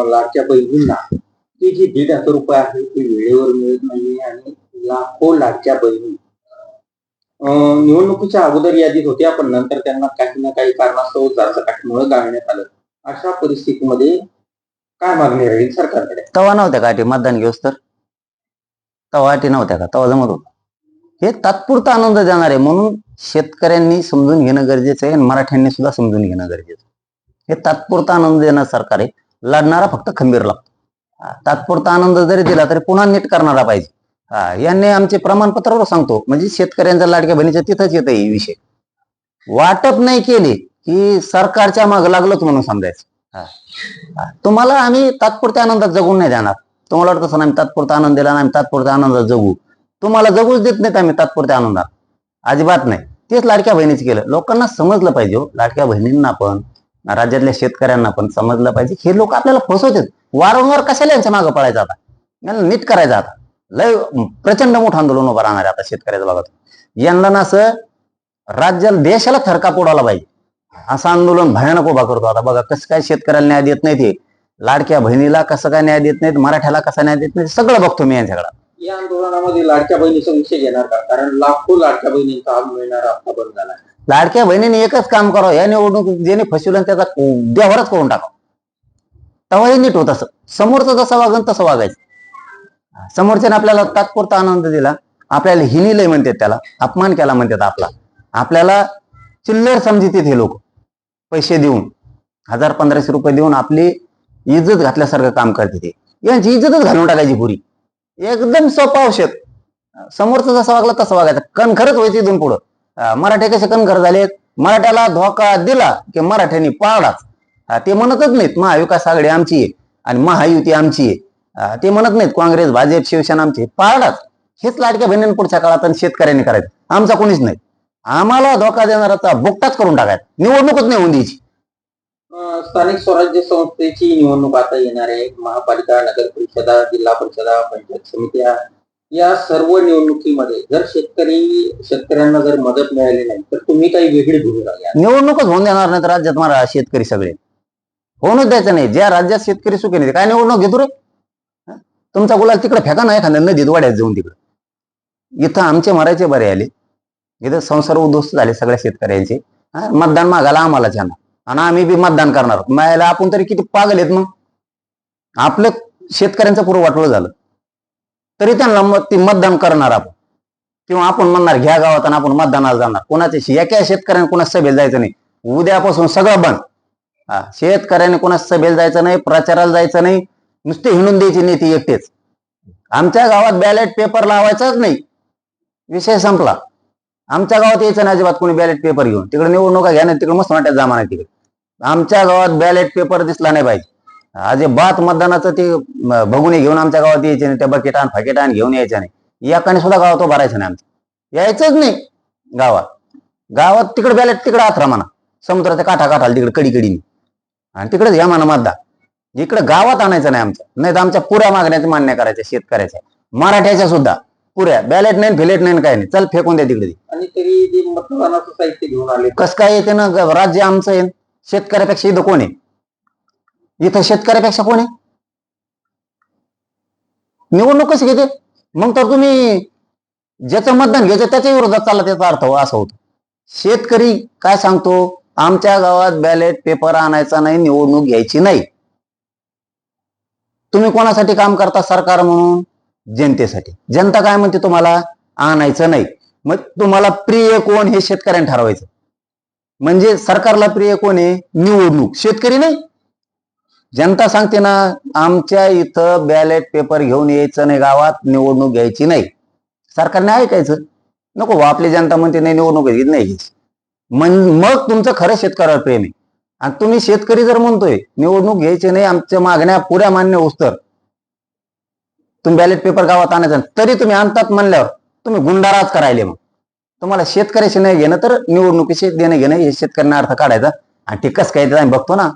लाडक्या बहिणींना. ती जी दीड हजार रुपये आहे ती वेळेवर मिळत नाही आणि लाखो लाडक्या बहिणी. निवडणुकीच्या अगोदर यादीत होत्या पण नंतर त्यांना काही ना काही कारणास्तव जाचकाठीमुळे गाळण्यात आलं. अशा परिस्थितीमध्ये काय मागणी राहील सरकारकडे? तवा नव्हत्या का अटी मतदान घेऊस तर? तवा अटी नव्हत्या का? तवा जमत होता. हे तात्पुरता आनंद देणार आहे म्हणून शेतकऱ्यांनी समजून घेणं गरजेचं आहे आणि मराठ्यांनी सुद्धा समजून घेणं गरजेचं आहे. हे तात्पुरता आनंद देणं सरकार आहे. लढणारा फक्त खंबीर लागतो. तात्पुरता आनंद जरी दिला तरी पुन्हा नीट करणारा पाहिजे. हा यांनी आमचे प्रमाणपत्रावर सांगतो म्हणजे शेतकऱ्यांच्या लाडक्या बहिणीच्या तिथंच येतं ही विषय. वाटप नाही केले की सरकारच्या माग लागलोच म्हणून समजायचं. तुम्हाला आम्ही तात्पुरत्या आनंदात जगून नाही देणार तुम्हाला वाटत असं आम्ही तात्पुरता आनंद दिला आम्ही तात्पुरत्या आनंदात जगू. तुम्हाला जगूच देत नाहीत आम्ही तात्पुरत्या आनंदात. अजिबात नाही. तेच लाडक्या बहिणीचं केलं. लोकांना समजलं पाहिजे हो. लाडक्या बहिणींना पण राज्यातल्या शेतकऱ्यांना पण समजलं पाहिजे. हे लोक आपल्याला फसवतात वारंवार कशाला यांच्या मागं पळायचं आता? यांना नीट करायचं आता. लय प्रचंड मोठं आंदोलन उभं राहणार आता शेतकऱ्याच्या भागात. यंदा ना असं राज्याला देशाला थरकाप उडाला पाहिजे. असं आंदोलन भयानक उभा करतो आता. बघा कसं काय शेतकऱ्याला न्याय देत नाही ते लाडक्या बहिणीला कसं काय न्याय देत नाहीत मराठ्याला कसा न्याय देत नाही सगळं बघतो मी यांच्याकडे. या आंदोलनामध्ये लाडक्या बहिणीचा विषय घेणार का? कारण लाखो लाडक्या बहिणींचा आज मिळणारा हप्ता बंद झाला. लाडक्या बहिणीने एकच काम करावं. या निवडणूक ज्याने फसवलं त्याचा उद्यावरच करून टाकावं. तेव्हाही नीट होत असं. समोरचं जसं वागन तसं वागायचं. समोरच्याने आपल्याला तात्पुरता आनंद दिला. आपल्याला हिनीलय म्हणतात त्याला. अपमान केला म्हणतात आपला. आपल्याला चिल्लर समजित हे लोक. पैसे देऊन हजार पंधराशे रुपये देऊन आपली इज्जत घातल्यासारखं काम करते ते. यांची इज्जतच घालून टाकायची पुरी. एकदम सोपा औषध. समोरचं जसं वागलं तसं वागायचं. कणखरच व्हायचं इथून पुढं. मराठे कसे कणखर झालेत? मराठ्याला धोका दिला की मराठ्यांनी पाळलाच ते म्हणतच नाहीत महाविकास आघाडी आमची आहे आणि महायुती आमची आहे. ते म्हणत नाहीत काँग्रेस भाजप शिवसेना आमची पाळलाच हेच लाडक्या बहिणींनी पुढच्या काळात आणि शेतकऱ्यांनी करायचं. आमचा कोणीच नाही. आम्हाला धोका देणारा बुकटाच करून टाकायचा. निवडणूकच नाही होऊन द्यायची. स्थानिक स्वराज्य संस्थेची निवडणूक आता येणार आहे. महापालिका नगर परिषदा जिल्हा परिषदा पंचायत समित्या या सर्व निवडणुकीमध्ये जर शेतकरी शेतकऱ्यांना जर मदत मिळाली नाही तर तुम्ही काही वेगळी भूमिका घ्या निवडणूकच होऊन देणार नाही तर राज्यात मला शेतकरी सगळे. होऊनच द्यायचं नाही. ज्या राज्यात शेतकरी सुखी नाही काय निवडणूक घेतो रे? तुमचा गुलाल तिकडे फेका नाही एखाद्या नदीत वाड्यात जाऊन तिकडे. इथं आमचे मरायचे बरे आले. इथं संसार उद्ध्वस्त झाले सगळ्या शेतकऱ्यांचे. मतदान मागायला आम्हाला छान. आणि आम्ही बी मतदान करणार. मायाला आपण तरी किती पागल आहेत मग? आपलं शेतकऱ्यांचं पूर्व वाटलं झालं. तरी त्यांना मत ती मतदान करणार आपण. किंवा आपण म्हणणार घ्या गावात आणि आपण मतदानाला जाणार. कोणाच्या एका शेतकऱ्याने कोणा सभेला जायचं नाही. उद्यापासून सगळं बंद. हा शेतकऱ्याने कोणा सभेला जायचं नाही प्रचाराला जायचं नाही. नुसते हिंडून द्यायची नेती एकटेच. आमच्या गावात बॅलेट पेपर लावायचाच नाही. विषय संपला. आमच्या गावात यायचं नाही अजिबात कोणी बॅलेट पेपर घेऊन. तिकडे निवडणुका घ्या नाही तिकडे मस्त वाटत जमा नाही तिकडे. आमच्या गावात बॅलेट पेपर दिसला नाही पाहिजे. अजिबात मतदानाचं ते भगुने घेऊन आमच्या गावात यायचे नाही त्या बकेटान फकेटान घेऊन यायचं नाही. एकाने सुद्धा गावात उभा राहायचं नाही आमचं. यायचंच नाही गावात. गावात तिकडे बॅलेट तिकडे आथरा म्हणा. समुद्राच्या काठा काठाला तिकडे कडी कडीने आणि तिकडेच घ्या म्हणा मतदान. इकडे गावात आणायचं नाही आमचं. नाही तर आमच्या पुऱ्या मागण्याचं मान्य करायच्या शेतकऱ्याच्या मराठ्याच्या सुद्धा. पुऱ्या. बॅलेट नाही फिलेट नाही काय नाही. चल फेकून द्या तिकडे. आणि तरी मतदानाचं साहित्य घेऊन आले. कस काय येते ना राज्य आमचं आहे शेतकऱ्यापेक्षा इथं कोण आहे? इथं शेतकऱ्यापेक्षा कोण आहे? निवडणूक कशी घेते. मग तर तुम्ही ज्याचं मतदान घ्यायचं त्याच्या विरोधात चालला त्याचा अर्थ असा होतो. शेतकरी काय सांगतो? आमच्या गावात बॅलेट पेपर आणायचा नाही निवडणूक घ्यायची नाही. तुम्ही कोणासाठी काम करता? सरकार म्हणून? जनतेसाठी. जनता काय म्हणते तुम्हाला? आणायचं नाही. मग तुम्हाला प्रिय कोण हे शेतकऱ्यांनी ठरवायचं. म्हणजे सरकारला प्रिय कोण आहे? निवडणूक. शेतकरी नाही. जनता सांगते ना आमच्या इथं बॅलेट पेपर घेऊन यायचं नाही गावात निवडणूक घ्यायची नाही. सरकारने ऐकायचं. नको आपली जनता म्हणते नाही निवडणूक घेत नाही घ्यायची मग तुमचं खरं शेतकऱ्यावर प्रेम आहे. आणि तुम्ही शेतकरी जर म्हणतोय निवडणूक घ्यायची नाही आमच्या मागण्या पुऱ्या मान्य उस्तर तुम्ही बॅलेट पेपर गावात आणायचा तरी तुम्ही आणतात म्हणल्यावर तुम्ही गुंडाराज करायले मग. तुम्हाला शेतकऱ्याशी नाही घेणं तर निवडणुकीशी देणं घेणं हे शेतकऱ्यांना अर्थ काढायचा. आणि ते कसं काय आम्ही बघतो ना.